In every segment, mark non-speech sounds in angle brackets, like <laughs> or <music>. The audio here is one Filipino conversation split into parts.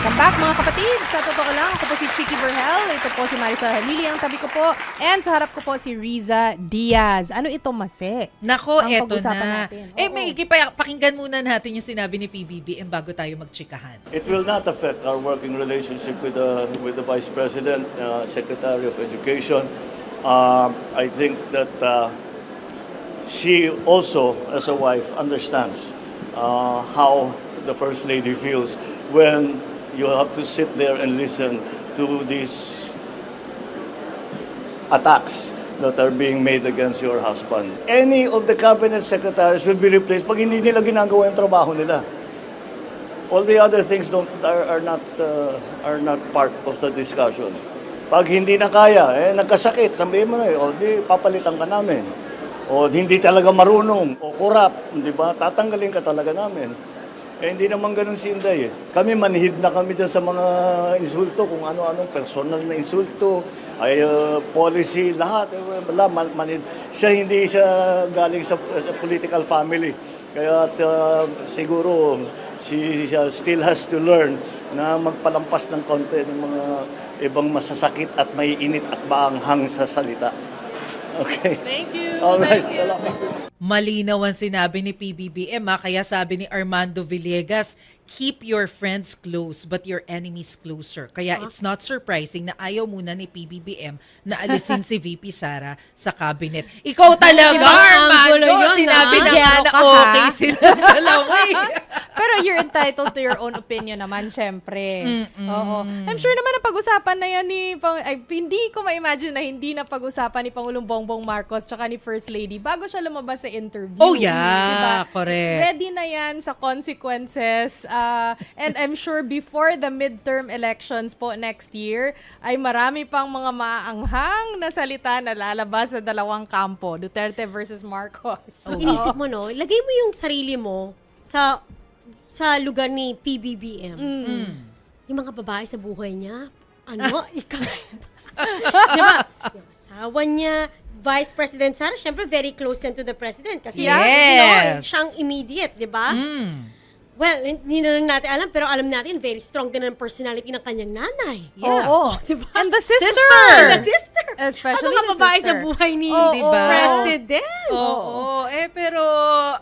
Welcome back mga kapatid! Sa totoo lang, ako po si Chicky Berhel. Ito po si Marisa Halili, ang tabi ko po. And sa harap ko po si Riza Diaz. Ano ito, Mase? Nako, Ang eto na. natin. Eh, may pa, pakinggan muna natin yung sinabi ni PBBM bago tayo magchikahan. It will not affect our working relationship with the with the Vice President, uh, Secretary of Education. Um, I think that uh, she also, as a wife, understands uh, how the First Lady feels when you have to sit there and listen to these attacks that are being made against your husband. Any of the cabinet secretaries will be replaced pag hindi nila ginagawa yung trabaho nila. All the other things don't are, are not uh, are not part of the discussion. Pag hindi na kaya, eh nagkasakit, sabihin mo na, eh, o di papalitan ka namin. O hindi talaga marunong, o kurap, di ba? Tatanggalin ka talaga namin. Eh hindi naman ganun si Inday eh. Kami manhid na kami dyan sa mga insulto, kung ano-anong personal na insulto, ay uh, policy, lahat. Eh, wala, man, manhid. Siya hindi siya galing sa, sa political family. Kaya uh, siguro she, she still has to learn na magpalampas ng konti ng mga ibang masasakit at may init at maanghang sa salita. Okay. Thank you! Alright, salamat. Malinaw ang sinabi ni PBBM ha? kaya sabi ni Armando Villegas, keep your friends close but your enemies closer. Kaya it's not surprising na ayaw muna ni PBBM na alisin si VP Sara sa cabinet. Ikaw talaga, Armando! Sinabi ah. na nga na okay sila <laughs> dalawa eh. Pero you're entitled to your own opinion naman, syempre. Oo. I'm sure naman na pag-usapan na yan ni... Pang, ay, hindi ko ma-imagine na hindi na pag-usapan ni Pangulong Bongbong Marcos tsaka ni First Lady bago siya lumabas sa interview. Oh, yeah. Diba? Correct. Ready na yan sa consequences. ah, and I'm sure before the midterm elections po next year, ay marami pang mga maaanghang na salita na lalabas sa dalawang kampo, Duterte versus Marcos. So, inisip mo, no? Ilagay mo yung sarili mo sa sa lugar ni PBBM. Yung mga babae sa buhay niya, ano, <laughs> ikaw. <laughs> Di ba? Yung asawa niya, Vice President Sara, syempre very close yan to the President. Kasi, Yes. you know, siyang immediate, di ba? Mm. Well, hindi na lang natin alam, pero alam natin, very strong din ang personality ng kanyang nanay. Yeah. Oo. <laughs> Diba? And the sister! Sister! The sister! Especially mga the babae sister. sa buhay ni Oo. Diba? President. Oo. Eh, pero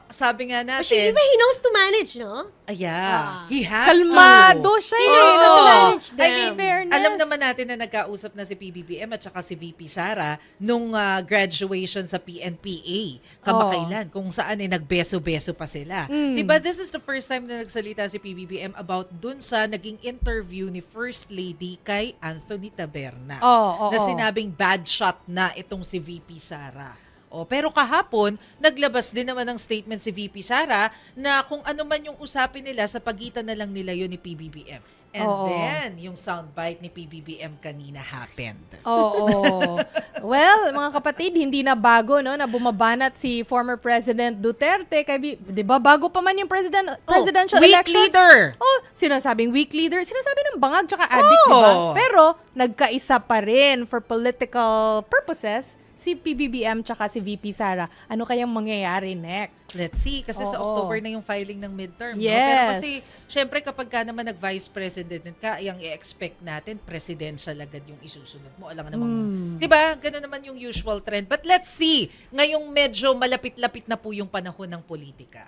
sabi nga But she, natin, he knows to manage, no? Ah, yeah, Ah. he has Kalmado to. siya He eh. has to Oo. manage I them. mean, Fairness. alam naman natin na nagkausap na si PBBM at saka si VP Sara nung ah, graduation sa PNPA kamakailan kung saan eh nagbeso-beso pa sila. Mm. 'Di ba? This is the first time na nagsalita si PBBM about dun sa naging interview ni First Lady kay Anthony Taberna. Oo, oo, na sinabing bad shot na itong si VP Sara. O, pero kahapon, naglabas din naman ng statement si VP Sara na kung ano man yung usapin nila, sa pagitan na lang nila yun ni PBBM. And Oo. then, yung soundbite ni PBBM kanina happened. Oo. <laughs> well, mga kapatid, hindi na bago no na bumabanat si former President Duterte kay 'di ba bago pa man yung president presidential Oh, weak elections. leader. Oh, sinasabing weak leader, sinasabi ng bangag tsaka addict, 'di ba? Oh. Pero nagkaisa pa rin for political purposes si PBBM tsaka si VP Sara. Ano kayang mangyayari next? Let's see, kasi sa Oo. October na yung filing ng midterm. No? Yes. Pero kasi, syempre kapag ka naman nag-vice president ka, yung i-expect natin, presidential agad yung isusunod mo. Alam namang, Hmm. di ba? Ganun naman yung usual trend. But let's see, ngayong medyo malapit-lapit na po yung panahon ng politika.